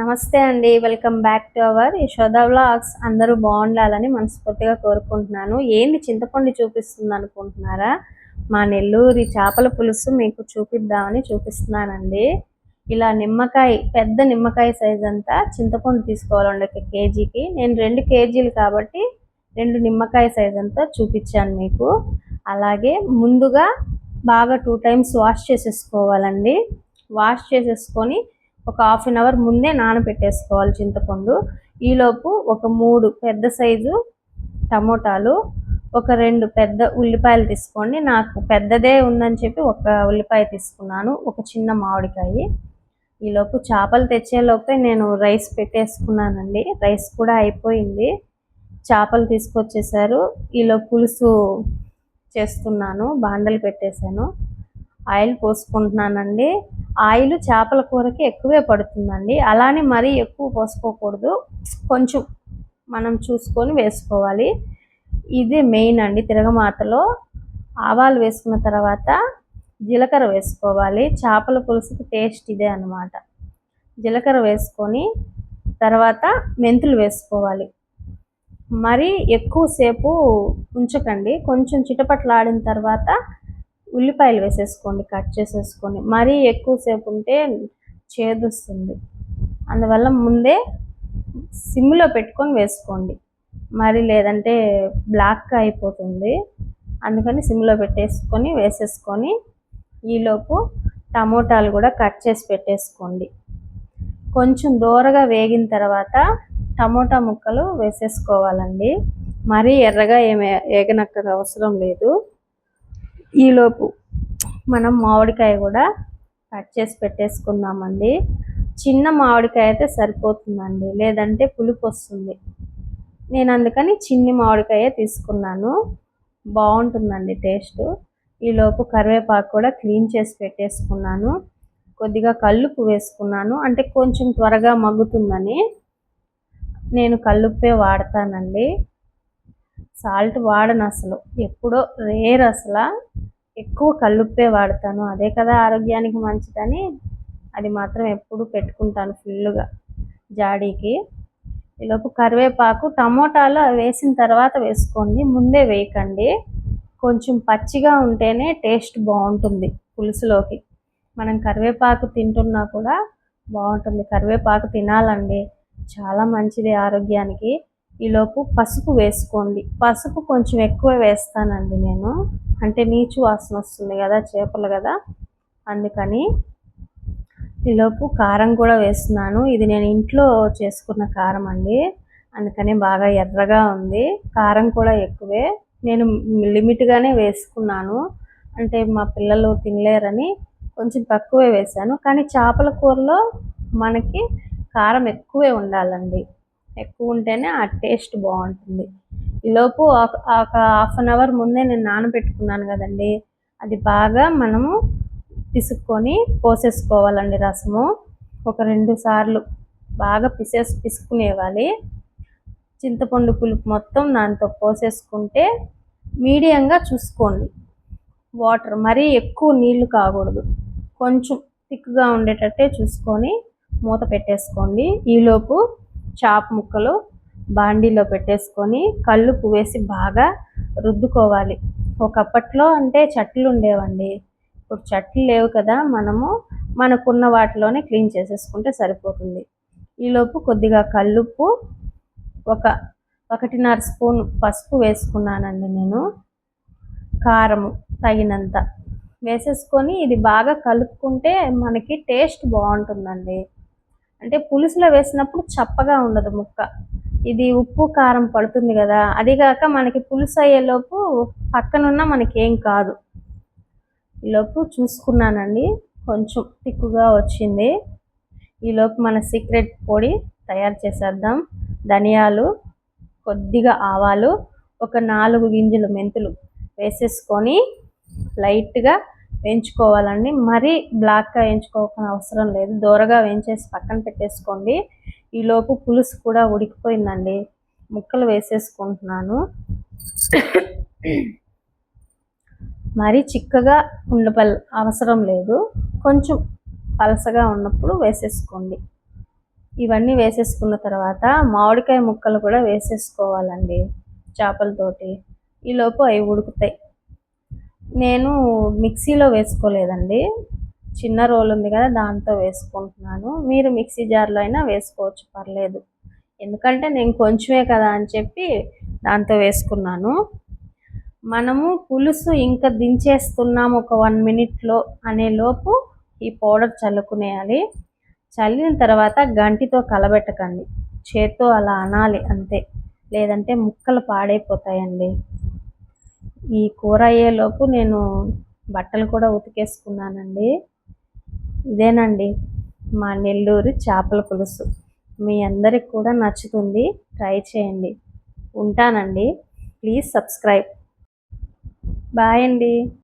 నమస్తే అండి. Welcome back to our Yashoda vlogs అందరూ బాగుండాలని మనస్ఫూర్తిగా కోరుకుంటున్నాను. ఏంది చింతపండు చూపిస్తుంది అనుకుంటున్నారా? మా నెల్లూరి చేపల పులుసు మీకు చూపిద్దామని చూపిస్తున్నానండి. ఇలా నిమ్మకాయ పెద్ద నిమ్మకాయ సైజ్ అంతా చింతపండు తీసుకోవాలండి ఒక కేజీకి. నేను రెండు కేజీలు కాబట్టి రెండు నిమ్మకాయ సైజ్ అంతా చూపించాను మీకు. అలాగే ముందుగా బాగా టూ టైమ్స్ వాష్ చేసేసుకోవాలండి. వాష్ చేసేసుకొని ఒక హాఫ్ అన్ అవర్ ముందే నానబెట్టేసుకోవాలి చింతపండు. ఈలోపు ఒక మూడు పెద్ద సైజు టమోటాలు ఒక రెండు పెద్ద ఉల్లిపాయలు తీసుకోండి. నాకు పెద్దదే ఉందని చెప్పి ఒక ఉల్లిపాయ తీసుకున్నాను ఒక చిన్న మామిడికాయ. ఈలోపు చేపలు తెచ్చేలోపే నేను రైస్ పెట్టేసుకున్నానండి. రైస్ కూడా అయిపోయింది. చేపలు తీసుకొచ్చేసారు. ఈలో పులుసు చేస్తున్నాను బాండలు పెట్టేశాను. ఆయిల్ పోసుకుంటున్నానండి. ఆయిల్ చేపల కూరకి ఎక్కువే పడుతుందండి. అలానే మరీ ఎక్కువ పోసుకోకూడదు. కొంచెం మనం చూసుకొని వేసుకోవాలి. ఇది మెయిన్ అండి తిరగమాతలో. ఆవాలు వేసుకున్న తర్వాత జీలకర్ర వేసుకోవాలి. చేపల పులుసుకి టేస్ట్ ఇదే అనమాట జీలకర్ర వేసుకొని తర్వాత మెంతులు వేసుకోవాలి. మరి ఎక్కువసేపు ఉంచకండి. కొంచెం చిటపట్లాడిన తర్వాత ఉల్లిపాయలు వేసేసుకోండి కట్ చేసేసుకొని మరీ ఎక్కువసేపు ఉంటే చేదొస్తుంది. అందువల్ల ముందే సిమ్లో పెట్టుకొని వేసుకోండి. మరి లేదంటే బ్లాక్గా అయిపోతుంది. అందుకని సిమ్లో పెట్టేసుకొని వేసేసుకొని ఈలోపు టమోటాలు కూడా కట్ చేసి పెట్టేసుకోండి. కొంచెం దూరగా వేగిన తర్వాత టమోటా ముక్కలు వేసేసుకోవాలండి. మరీ ఎర్రగా ఏమి వేగనక్కర అవసరం లేదు. ఈలోపు మనం మామిడికాయ కూడా కట్ చేసి పెట్టేసుకుందామండి. చిన్న మామిడికాయ అయితే సరిపోతుందండి. లేదంటే పులుపు వస్తుంది. నేను అందుకని చిన్ని మామిడికాయ తీసుకున్నాను. బాగుంటుందండి టేస్ట్. ఈలోపు కరివేపాకు కూడా క్లీన్ చేసి పెట్టేసుకున్నాను. కొద్దిగా కల్లుపు వేసుకున్నాను. అంటే కొంచెం త్వరగా మగ్గుతుందని నేను కల్లుప్పే వాడతానండి. సాల్ట్ వాడను అసలు. ఎప్పుడో రేర్ అసలు. ఎక్కువ కళ్ళుప్పే వాడతాను. అదే కదా ఆరోగ్యానికి మంచిదని అది మాత్రం ఎప్పుడు పెట్టుకుంటాను ఫుల్గా జాడీకి. ఈలోపు కరివేపాకు టమోటాలు వేసిన తర్వాత వేసుకోండి. ముందే వేయకండి. కొంచెం పచ్చిగా ఉంటేనే టేస్ట్ బాగుంటుంది పులుసులోకి. మనం కరివేపాకు తింటున్నా కూడా బాగుంటుంది. కరివేపాకు తినాలండి. చాలా మంచిది ఆరోగ్యానికి. ఈలోపు పసుపు వేసుకోండి. పసుపు కొంచెం ఎక్కువ వేస్తానండి నేను. అంటే నీచు వాసన వస్తుంది కదా చేపలు కదా. అందుకని ఈలోపు కారం కూడా వేస్తున్నాను. ఇది నేను ఇంట్లో చేసుకున్న కారం అండి. అందుకని బాగా ఎర్రగా ఉంది. కారం కూడా ఎక్కువే. నేను లిమిట్గానే వేసుకున్నాను. అంటే మా పిల్లలు తినలేరని కొంచెం తక్కువే వేశాను. కానీ చేపల కూరలో మనకి కారం ఎక్కువే ఉండాలండి. ఎక్కువ ఉంటేనే ఆ టేస్ట్ బాగుంటుంది. ఈలోపు ఒక హాఫ్ అన్ అవర్ ముందే నేను నానబెట్టుకున్నాను కదండి. అది బాగా మనము పిసుక్కొని పోసేసుకోవాలండి రసము. ఒక రెండు సార్లు బాగా పిసేసి పిసుకునేవాలి చింతపండు పులుపు మొత్తం దాంతో పోసేసుకుంటే మీడియంగా చూసుకోండి. వాటర్ మరీ ఎక్కువ నీళ్ళు కాకూడదు. కొంచెం థిక్గా ఉండేటట్టే చూసుకొని మూత పెట్టేసుకోండి. ఈలోపు చాప్ ముక్కలు బాండీలో పెట్టేసుకొని కల్లుపు వేసి బాగా రుద్దుకోవాలి. ఒకప్పట్లో అంటే చట్లు ఉండేవండి. ఇప్పుడు చట్లు లేవు కదా మనము మనకున్న వాటిలోనే క్లీన్ చేసేసుకుంటే సరిపోతుంది. ఈలోపు కొద్దిగా కల్లుప్పు ఒక ఒకటిన్నర స్పూన్ పసుపు వేసుకున్నానండి నేను. కారము తగినంత వేసేసుకొని ఇది బాగా కలుపుకుంటే మనకి టేస్ట్ బాగుంటుందండి. అంటే పులుసులో వేసినప్పుడు చప్పగా ఉండదు ముక్క. ఇది ఉప్పు కారం పడుతుంది కదా. అదిగాక మనకి పులుసు అయ్యేలోపు పక్కనున్న మనకేం కాదు. ఈలోపు చూసుకున్నానండి. కొంచెం తిక్కుగా వచ్చింది. ఈలోపు మన సీక్రెట్ పొడి తయారు చేసేద్దాం. ధనియాలు కొద్దిగా ఆవాలు ఒక నాలుగు గింజలు మెంతులు వేసేసుకొని లైట్గా వేయించుకోవాలండి. మరీ బ్లాక్గా వేయించుకోవాల్సిన అవసరం లేదు. దూరగా వేయించేసి పక్కన పెట్టేసుకోండి. ఈలోపు పులుసు కూడా ఉడికిపోయిందండి. ముక్కలు వేసేసుకుంటున్నాను. మరీ చిక్కగా ఉండపల్ అవసరం లేదు. కొంచెం పలసగా ఉన్నప్పుడు వేసేసుకోండి. ఇవన్నీ వేసేసుకున్న తర్వాత మామిడికాయ ముక్కలు కూడా వేసేసుకోవాలండి చేపలతోటి. ఈలోపు అవి ఉడుకుతాయి. నేను మిక్సీలో వేసుకోలేదండి. చిన్న రోల్ ఉంది కదా దాంతో వేసుకుంటున్నాను. మీరు మిక్సీ జార్లో అయినా వేసుకోవచ్చు పర్లేదు. ఎందుకంటే నేను కొంచెమే కదా అని చెప్పి దాంతో వేసుకున్నాను. మనము పులుసు ఇంకా దించేస్తున్నాము ఒక వన్ మినిట్లో అనే లోపు ఈ పౌడర్ చల్లుకునేయాలి. చల్లిన తర్వాత గంటితో కలబెట్టకండి. చేత్తో అలా అనాలి అంతే. లేదంటే ముక్కలు పాడైపోతాయండి. ఈ కూర అయ్యేలోపు నేను బట్టలు కూడా ఉతికేసుకున్నానండి. ఇదేనండి మా నెల్లూరు చేపల పులుసు. మీ అందరికి కూడా నచ్చుతుంది. ట్రై చేయండి. ఉంటానండి. Please subscribe. బాయ్ అండి.